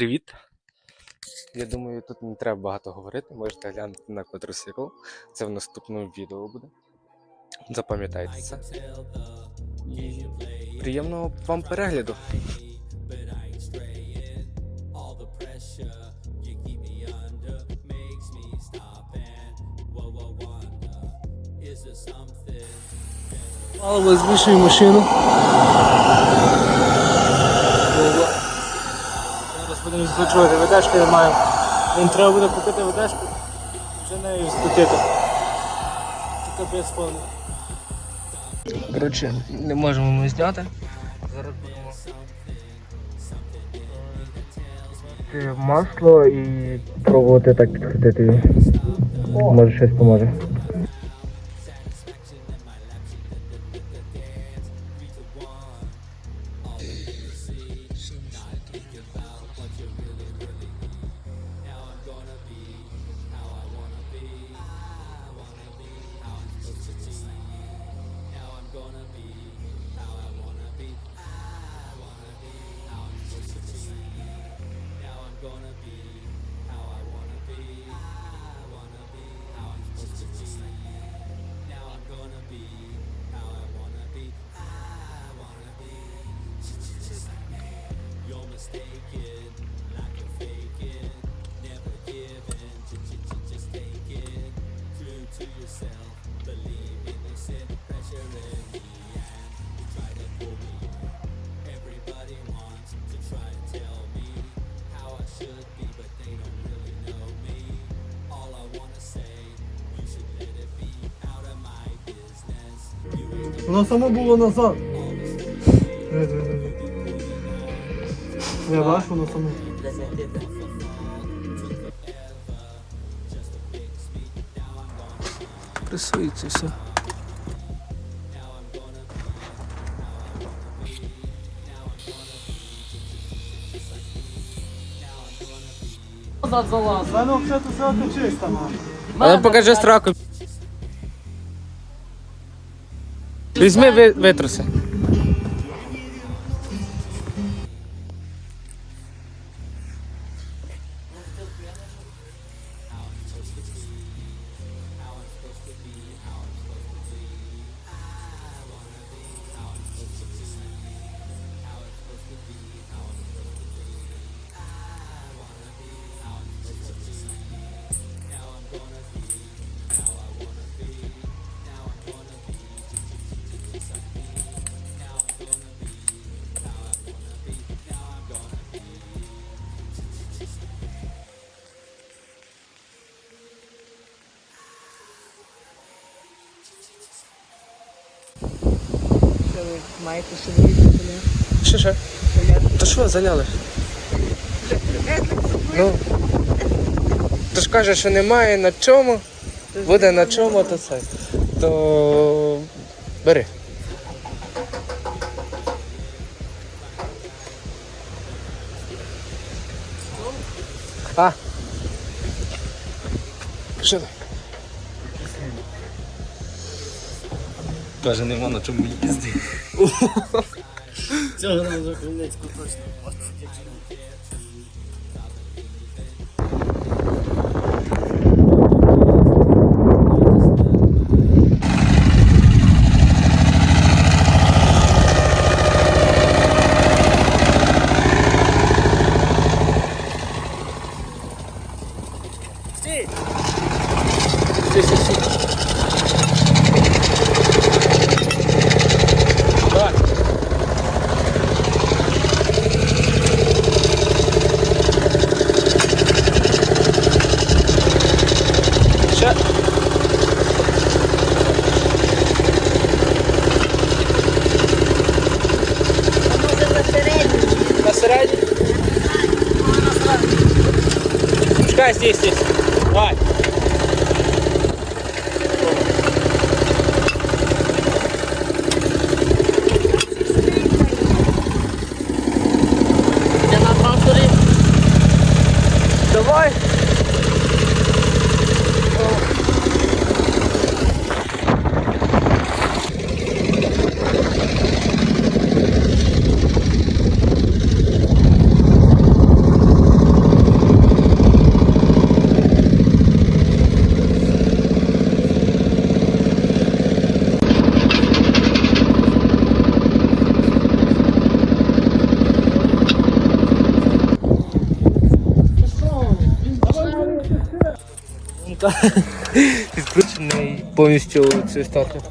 Привіт! Я думаю, тут не треба багато говорити. Можете глянути на квадроцикл. Це в наступному відео буде. Запам'ятайте це. І приємного вам перегляду. Мало збільшує машину. Будемо відкручувати ведешку, я маю. Їм треба буде купити ведешку, вже нею скрутити. Це капець повний. Коротше, не можемо ми зняти. Зараз будемо е, масло і пробувати так підкрутити. Може щось поможе. Воно само було назад. Диви, диви, диви. Я бачу, воно само. Пресується все. Назад залаз. Та ну все тут все чисто, мама. Але покажи страку. Візьми ви, витруси. Маєте дивитися? Що, що? То що, заняли? Ну. То ж каже, що немає на чому. Буде на чому, то це. То бери. А. Що? Каже, нема на чому їздити. Цього разу Хмельницьку точно. здесь, здесь. Відкручений повністю цю старту.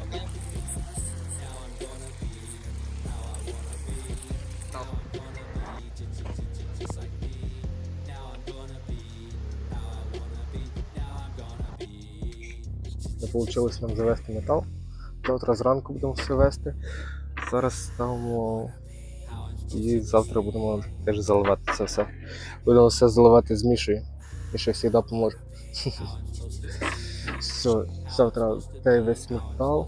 Не нам завести метал. Завтра зранку будемо все вести. Зараз ставимо і завтра будемо теж заливати це все. Будемо все заливати з Мішою. Міша завжди поможе. Все, завтра той весь метал,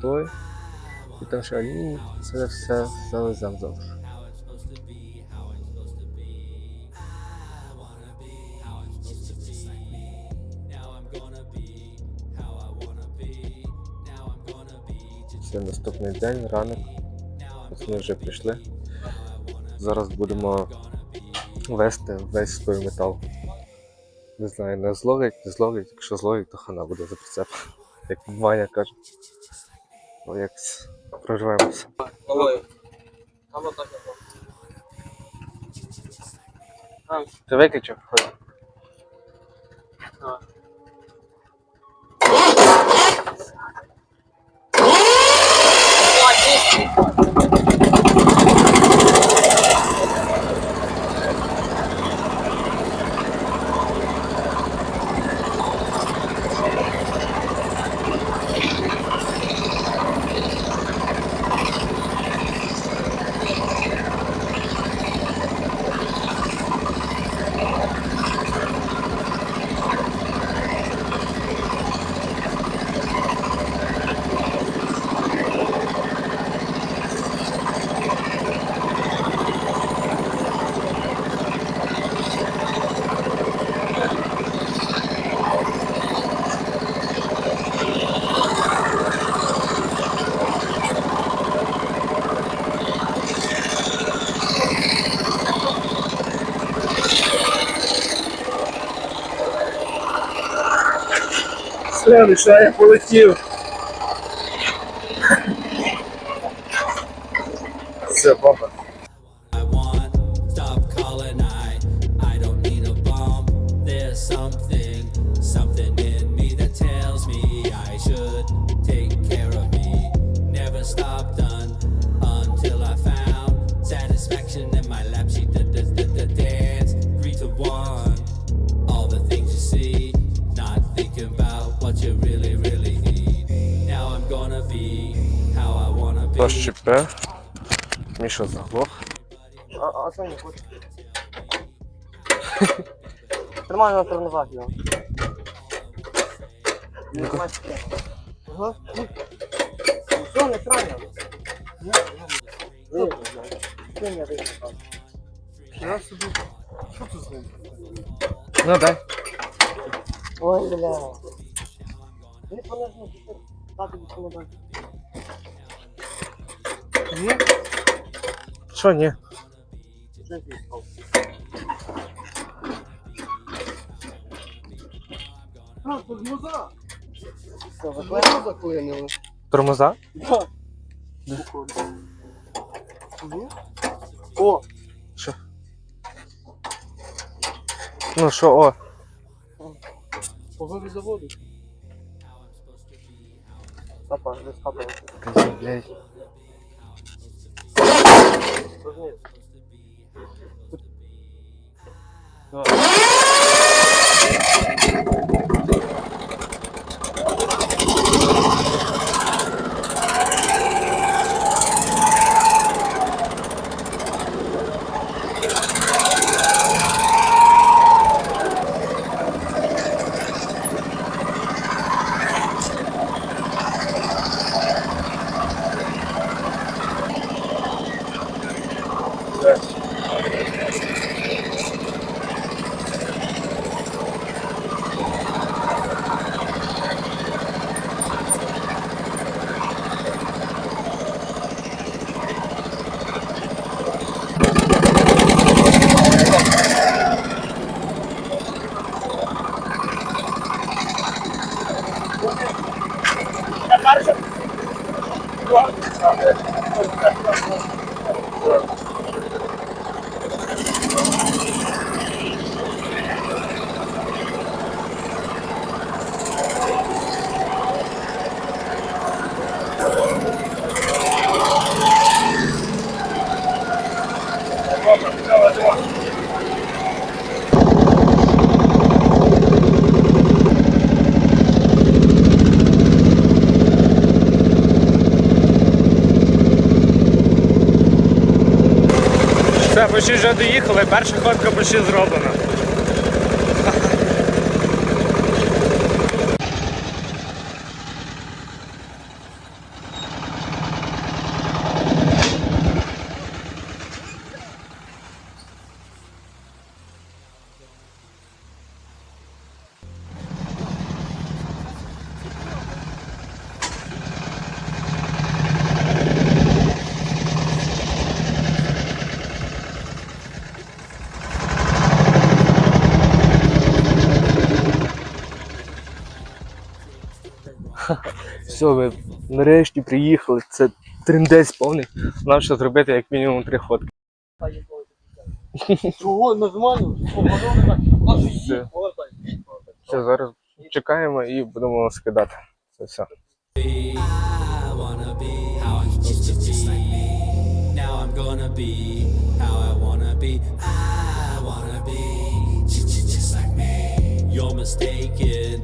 той. І там ще алюміній, це все завеземо завтра. Це наступний день, ранок. Ми вже прийшли. Зараз будемо вести весь той метал. Не знаю, не зловить, не зловить. Якщо зловить, то хана буде за прицеп. Як Ваня каже. Ну, як проживаємося. Ти виключив? Хоч. Следующий, я полетів. Все, бомба. Чіпе. Міша заглох. А, а це не хоче. Нормально на тренувах його. Не бачите. Ага. Ну, Що, не? Ні, Ти не вийшов. Я собі. Що ти з ним? Ну дай. Ой, бля. Не понежно, так і помогай. Ні? Що ні? Вже війшов. А, тормоза! Все, заклеїмо? Тормоза заклинили. Тормоза? Да. Ні? О, Ну що, о. Погорі заводу. папа, не скапає. Кажи, oh Все, ще вже доїхали, перша ходка почти зроблена. Все, ми нарешті приїхали. Це триндець повний. Нам ще зробити як мінімум три ходки. Чого нормально? Все. Все, зараз чекаємо і будемо скидати. Це все. Gonna be how I wanna be. I wanna be just like me. You're mistaken,